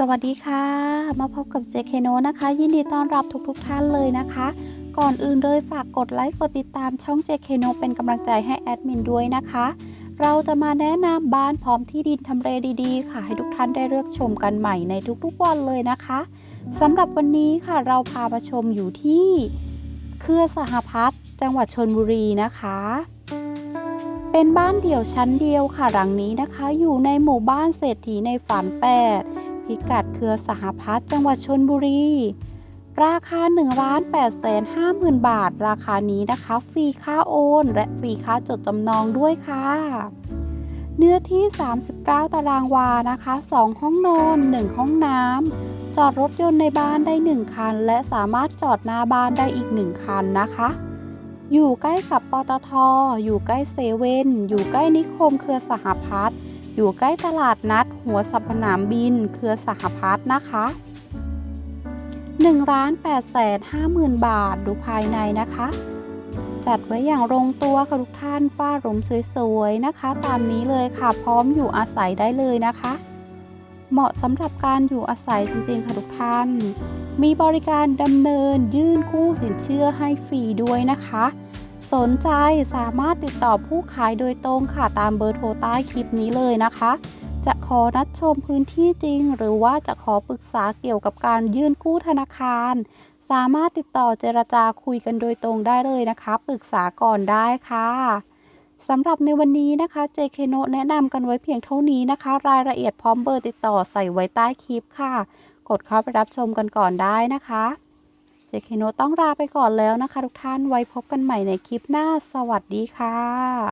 สวัสดีค่ะ มาพบกับ JK n o นะคะ ยินดีต้อนรับทุกๆทท่านเลยนะคะ ก่อนอื่นเลยฝากกดไลค์กดติดตามช่อง JK n o เป็นกำลังใจให้แอดมินด้วยนะคะ เราจะมาแนะนำบ้านพร้อมที่ดินทำเลดีๆ ค่ะ ให้ทุกท่านได้เลือกชมกันใหม่ในทุกๆวันเลยนะคะสำหรับวันนี้ค่ะเราพามาชมอยู่ที่เครือสหพัฒน์จังหวัดชนบุรีนะคะเป็นบ้านเดี่ยวชั้นเดียวค่ะหลังนี้นะคะ อยู่ในหมู่บ้านเศรษฐีในฝันแปด พิกัดเครือสหพัฒน์จังหวัดชนบุรี ราคา1ล้าน8แสน5หมื่นบาท ราคานี้นะคะ ฟรีค่าโอน และฟรีค่าจดจำนองด้วยค่ะ เนื้อที่ 39 ตารางวานะคะ 2 ห้องนอน 1 ห้องน้ำ จอดรถยนต์ในบ้านได้ 1 คัน และสามารถจอดหน้าบ้านได้อีก 1 คันนะคะอยู่ใกล้กับปตท อยู่ใกล้เซเว่น อยู่ใกล้นิคมเครือสหพัฒน์ อยู่ใกล้ตลาดนัด หัวสับสนามบิน เครือสหพัฒน์นะคะ1ล้าน8แสน5หมื่นบาทดูภายในนะคะ จัดไว้อย่างลงตัวค่ะทุกท่านฝ้าหลุมสวยๆนะคะ ตามนี้เลยค่ะพร้อมอยู่อาศัยได้เลยนะคะ เหมาะสำหรับการอยู่อาศัยจริงๆค่ะทุกท่าน มีบริการดำเนินยื่นคู่สินเชื่อให้ฟรีด้วยนะคะ สนใจสามารถติดต่อผู้ขายโดยตรงค่ะตามเบอร์โทรใต้คลิปนี้เลยนะคะ จะขอนัดชมพื้นที่จริง หรือว่าจะขอปรึกษาเกี่ยวกับการยื่นกู้ธนาคาร สามารถติดต่อเจรจาคุยกันโดยตรงได้เลยนะคะ ปรึกษาก่อนได้ค่ะสำหรับในวันนี้นะคะ JK n o แนะนำกันไว้เพียงเท่านี้นะคะ รายละเอียดพร้อมเบอร์ติดต่อใส่ไว้ใต้คลิปค่ะ กดเข้าไปรับชมกันก่อนได้นะคะ เจคโนต้องลาไปก่อนแล้วนะคะ ทุกท่านไว้พบกันใหม่ในคลิปหน้าสวัสดีค่ะ